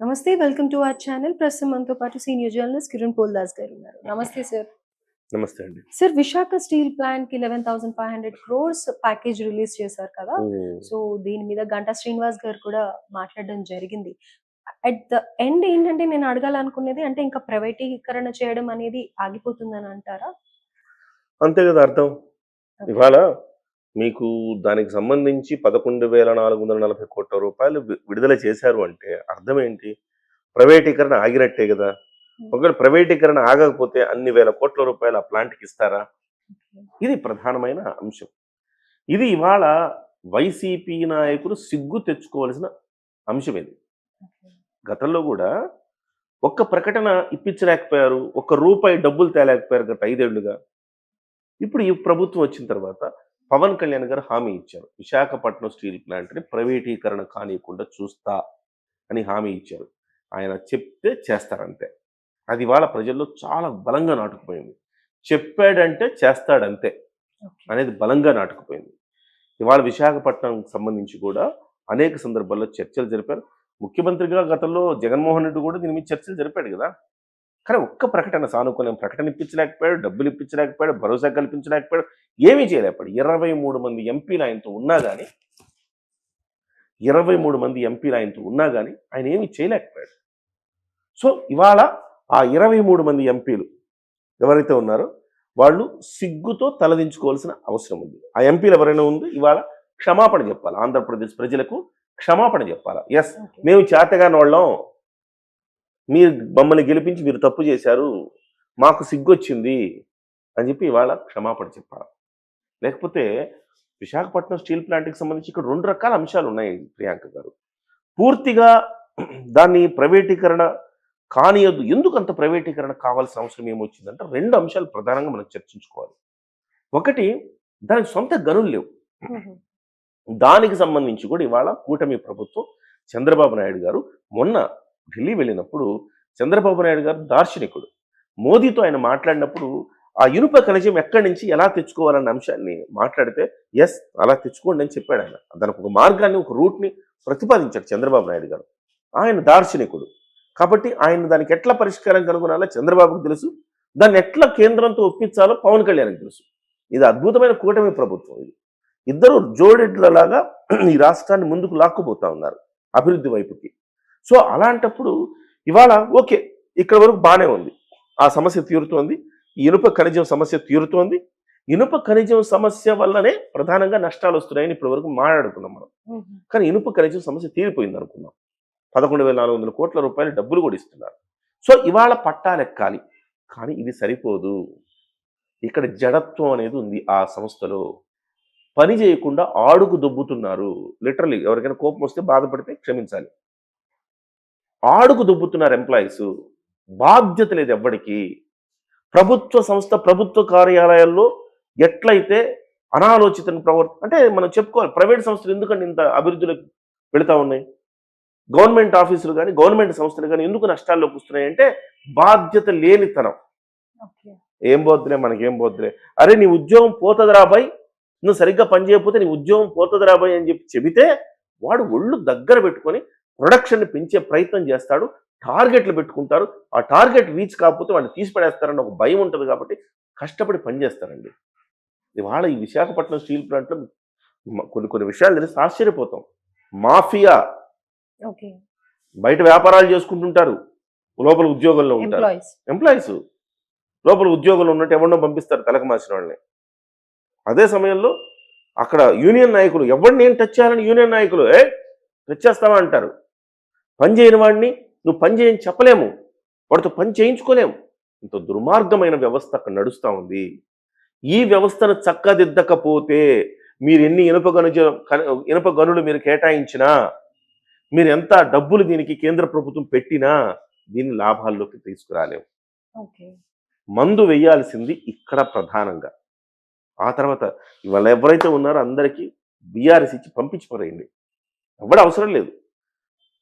నమస్తే welcome to our channel. ప్రస్తుతం మనతో పాటు సీనియర్ జర్నలిస్ట్ కిరణ్ పోల్దాస్ గారు ఉన్నారు. నమస్తే సార్. నమస్తే అండి. సార్ విశాఖ స్టీల్ ప్లాంట్కి eleven thousand five hundred crores package release చేశారు కదా? సో దీని మీద గంటా శ్రీనివాస్ గారు కూడా మాట్లాడడం జరిగింది. అట్ ద ఎండ్ ఏంటంటే నేను అడగాలనుకునేది అంటే ఇంకా ప్రైవేటీకరణ చేయడం అనేది ఆగిపోతుందని అంటారా? అంతే కదా అర్థం. ఇవాళ మీకు దానికి సంబంధించి పదకొండు వేల నాలుగు వందల నలభై కోట్ల రూపాయలు విడుదల చేశారు అంటే అర్థం ఏంటి? ప్రైవేటీకరణ ఆగినట్టే కదా. ఒకవేళ ప్రైవేటీకరణ ఆగకపోతే అన్ని వేల కోట్ల రూపాయలు ఆ ప్లాంట్కి ఇస్తారా? ఇది ప్రధానమైన అంశం. ఇది ఇవాళ వైసీపీ నాయకులు సిగ్గు తెచ్చుకోవాల్సిన అంశం ఇది. గతంలో కూడా ఒక్క ప్రకటన ఇప్పించలేకపోయారు ఒక్క రూపాయి డబ్బులు తేలేకపోయారు గత ఐదేళ్ళుగా. ఇప్పుడు ఈ ప్రభుత్వం వచ్చిన తర్వాత పవన్ కళ్యాణ్ గారు హామీ ఇచ్చారు. విశాఖపట్నం స్టీల్ ప్లాంట్ని ప్రైవేటీకరణ కానియకుండా చూస్తా అని హామీ ఇచ్చారు. ఆయన చెప్తే చేస్తారంతే. అది ఇవాళ ప్రజల్లో చాలా బలంగా నాటుకుపోయింది. చెప్పాడంటే చేస్తాడంతే అనేది బలంగా నాటుకుపోయింది. ఇవాళ విశాఖపట్నం సంబంధించి కూడా అనేక సందర్భాల్లో చర్చలు జరిపారు. ముఖ్యమంత్రిగా గతంలో జగన్మోహన్ రెడ్డి కూడా దీని మీద చర్చలు జరిపాడు కదా. కానీ ఒక్క ప్రకటన సానుకూలం ప్రకటన ఇప్పించలేకపోయాడు డబ్బులు ఇప్పించలేకపోయాడు భరోసా కల్పించలేకపోయాడు ఏమీ చేయలేకపోయాడు. ఇరవై మూడు మంది ఎంపీలు ఆయనతో ఉన్నా కానీ ఇరవై మూడు మంది ఎంపీలు ఆయనతో ఉన్నా కానీ ఆయన ఏమీ చేయలేకపోయాడు. సో ఇవాళ ఆ ఇరవై మూడు మంది ఎంపీలు ఎవరైతే ఉన్నారో వాళ్ళు సిగ్గుతో తలదించుకోవాల్సిన అవసరం ఉంది. ఆ ఎంపీలు ఎవరైనా ఉంది? ఇవాళ క్షమాపణ చెప్పాలి? ఆంధ్రప్రదేశ్ ప్రజలకు క్షమాపణ చెప్పాలి? ఎస్ మేము చేతగాని వాళ్ళం మీరు మమ్మల్ని గెలిపించి మీరు తప్పు చేశారు మాకు సిగ్గొచ్చింది అని చెప్పి ఇవాళ క్షమాపణ చెప్పాలి. లేకపోతే విశాఖపట్నం స్టీల్ ప్లాంట్కి సంబంధించి ఇక్కడ రెండు రకాల అంశాలు ఉన్నాయి ప్రియాంక గారు. పూర్తిగా దాన్ని ప్రైవేటీకరణ కానియద్దు. ఎందుకు అంత ప్రైవేటీకరణ కావాల్సిన అవసరం ఏమొచ్చిందంటే రెండు అంశాలు ప్రధానంగా మనం చర్చించుకోవాలి. ఒకటి దానికి సొంత గనులు లేవు. దానికి సంబంధించి కూడా ఇవాళ కూటమి ప్రభుత్వం చంద్రబాబు నాయుడు గారు మొన్న ఢిల్లీ వెళ్ళినప్పుడు చంద్రబాబు నాయుడు గారు దార్శనికుడు. మోదీతో ఆయన మాట్లాడినప్పుడు ఆ ఇనుప ఖనిజం ఎక్కడి నుంచి ఎలా తెచ్చుకోవాలన్న అంశాన్ని మాట్లాడితే ఎస్ అలా తెచ్చుకోండి అని చెప్పాడు ఆయన. దానికి ఒక మార్గాన్ని ఒక రూట్ని ప్రతిపాదించాడు చంద్రబాబు నాయుడు గారు. ఆయన దార్శనికుడు. కాబట్టి ఆయన దానికి ఎట్లా పరిష్కారం కనుగొనాలో చంద్రబాబుకు తెలుసు. దాన్ని ఎట్లా కేంద్రంతో ఒప్పించాలో పవన్ కళ్యాణ్కి తెలుసు. ఇది అద్భుతమైన కూటమి ప్రభుత్వం ఇది. ఇద్దరు జోడెడ్లలాగా ఈ రాష్ట్రాన్ని ముందుకు లాక్కుపోతా ఉన్నారు అభివృద్ధి వైపుకి. సో అలాంటప్పుడు ఇవాళ ఓకే ఇక్కడ వరకు బాగానే ఉంది. ఆ సమస్య తీరుతోంది. ఇనుప ఖనిజం సమస్య తీరుతోంది. ఇనుప ఖనిజం సమస్య వల్లనే ప్రధానంగా నష్టాలు వస్తున్నాయని ఇప్పటి వరకు మాట్లాడుకున్నాం మనం. కానీ ఇనుప ఖనిజం సమస్య తీరిపోయింది అనుకున్నాం. పదకొండు వేల నాలుగు వందల కోట్ల రూపాయలు డబ్బులు కూడా ఇస్తున్నారు. సో ఇవాళ పట్టాలెక్కాలి కానీ ఇది సరిపోదు. ఇక్కడ జడత్వం అనేది ఉంది ఆ సంస్థలో. పని చేయకుండా ఆడుకు దొబ్బుతున్నారు. లిటరలీ ఎవరికైనా కోపం వస్తే బాధపడితే క్షమించాలి. ఆడుకు దొబ్బుతున్నారు ఎంప్లాయీస్ బాధ్యత లేదు ఎవ్వడికి. ప్రభుత్వ సంస్థ ప్రభుత్వ కార్యాలయాల్లో ఎట్లయితే అనాలోచిత ప్రవర్త అంటే మనం చెప్పుకోవాలి ప్రైవేట్ సంస్థలు ఎందుకంటే ఇంత అభివృద్ధిలోకి వెళుతూ ఉన్నాయి? గవర్నమెంట్ ఆఫీసులు కానీ గవర్నమెంట్ సంస్థలు కానీ ఎందుకు నష్టాల్లోకి వస్తున్నాయి అంటే బాధ్యత లేనితనం. ఏం పోద్దులే మనకేం పోద్దులే. అరే నీ ఉద్యోగం పోతుందిరా బాయ్ నువ్వు సరిగ్గా పని చేయకపోతే నీ ఉద్యోగం పోతుందిరా బాయ్ అని చెప్పి చెబితే వాడు ఒళ్ళు దగ్గర పెట్టుకొని ప్రొడక్షన్ని పెంచే ప్రయత్నం చేస్తాడు టార్గెట్లు పెట్టుకుంటారు. ఆ టార్గెట్ రీచ్ కాకపోతే వాడిని తీసి పడేస్తారని ఒక భయం ఉంటుంది కాబట్టి కష్టపడి పనిచేస్తారండి ఇవాళ ఈ విశాఖపట్నం స్టీల్ ప్లాంట్లో కొన్ని కొన్ని విషయాలు తెలిసి ఆశ్చర్యపోతాం. మాఫియా. ఓకే. బయట వ్యాపారాలు చేసుకుంటుంటారు. లోపల ఉద్యోగంలో ఉంటారు. ఎంప్లాయీస్ ఎంప్లాయీస్ లోపల ఉద్యోగంలో ఉన్నట్టు ఎవరినో పంపిస్తారు తలకు మార్చిన వాళ్ళని. అదే సమయంలో అక్కడ యూనియన్ నాయకులు ఎవరిని ఏం టచ్ చేయాలని యూనియన్ నాయకులు ఏ టచ్ చేస్తావా? అంటారు. పని చేయని వాడిని నువ్వు పని చేయని చెప్పలేము. వాడితో పని చేయించుకోలేము. ఇంత దుర్మార్గమైన వ్యవస్థ అక్కడ నడుస్తూ ఉంది. ఈ వ్యవస్థను చక్కదిద్దకపోతే మీరు ఎన్ని ఇనుప గనుజ ఇనుప గనులు మీరు కేటాయించినా మీరు ఎంత డబ్బులు దీనికి కేంద్ర ప్రభుత్వం పెట్టినా దీన్ని లాభాల్లోకి తీసుకురాలేవు. ఓకే. మందు వేయాల్సింది ఇక్కడ ప్రధానంగా. ఆ తర్వాత ఇవాళ ఎవరైతే ఉన్నారో అందరికీ బీఆర్ఎస్ ఇచ్చి పంపించి పరేయండి. ఎవడ అవసరం లేదు.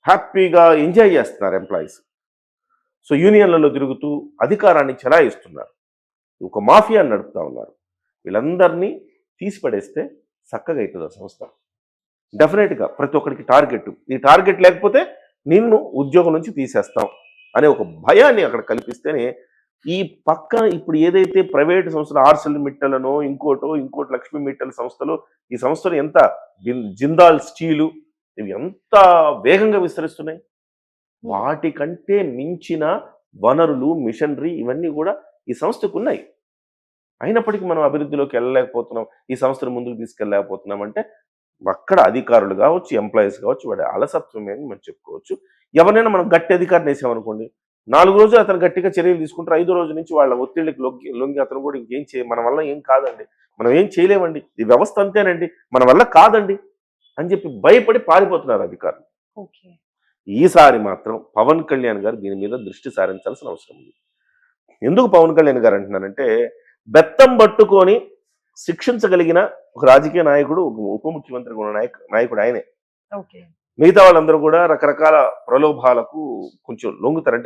హ్యాపీగా ఎంజాయ్ చేస్తున్నారు ఎంప్లాయీస్. సో యూనియన్లలో తిరుగుతూ అధికారాన్ని చెలాయిస్తున్నారు. ఒక మాఫియా నడుపుతా ఉన్నారు. వీళ్ళందరినీ తీసిపడేస్తే చక్కగా అవుతుంది ఆ సంస్థ. డెఫినెట్గా ప్రతి ఒక్కరికి టార్గెట్. ఈ టార్గెట్ లేకపోతే నిన్ను ఉద్యోగం నుంచి తీసేస్తాం అనే ఒక భయాన్ని అక్కడ కల్పిస్తేనే ఈ పక్కన ఇప్పుడు ఏదైతే ప్రైవేట్ సంస్థలు ఆర్సెల్ మిట్టలనో ఇంకోటో ఇంకోటి లక్ష్మీ మిట్టల సంస్థలు ఈ సంస్థలు ఎంత జిందాల్ స్టీలు ఇవి ఎంత వేగంగా విస్తరిస్తున్నాయి? వాటికంటే మించిన వనరులు మిషనరీ ఇవన్నీ కూడా ఈ సంస్థకు ఉన్నాయి. అయినప్పటికీ మనం అభివృద్ధిలోకి వెళ్ళలేకపోతున్నాం. ఈ సంస్థను ముందుకు తీసుకెళ్ళలేకపోతున్నాం అంటే అక్కడ అధికారులు కావచ్చు ఎంప్లాయీస్ కావచ్చు వాడి అలసత్వమే అని మనం చెప్పుకోవచ్చు. ఎవరైనా మనం గట్టి అధికారిని వేసామనుకోండి నాలుగు రోజులు అతను గట్టిగా చర్యలు తీసుకుంటారు ఐదో రోజు నుంచి వాళ్ళ ఒత్తిడికి లొంగి లొంగి అతను కూడా ఇంకేం చేయ మన వల్ల ఏం కాదండి. మనం ఏం చేయలేమండి. ఈ వ్యవస్థ అంతేనండి. మన వల్ల కాదండి. అని చెప్పి భయపడి పారిపోతున్నారు అధికారులు. ఈసారి మాత్రం పవన్ కళ్యాణ్ గారు దీని మీద దృష్టి సారించాల్సిన అవసరం ఉంది. ఎందుకు పవన్ కళ్యాణ్ గారు అంటున్నారంటే బెత్తం పట్టుకొని శిక్షించగలిగిన ఒక రాజకీయ నాయకుడు ఒక ఉప ముఖ్యమంత్రి కూడా నాయకు నాయకుడు ఆయనే. మిగతా వాళ్ళందరూ కూడా రకరకాల ప్రలోభాలకు కొంచెం లొంగుతారు. అంటే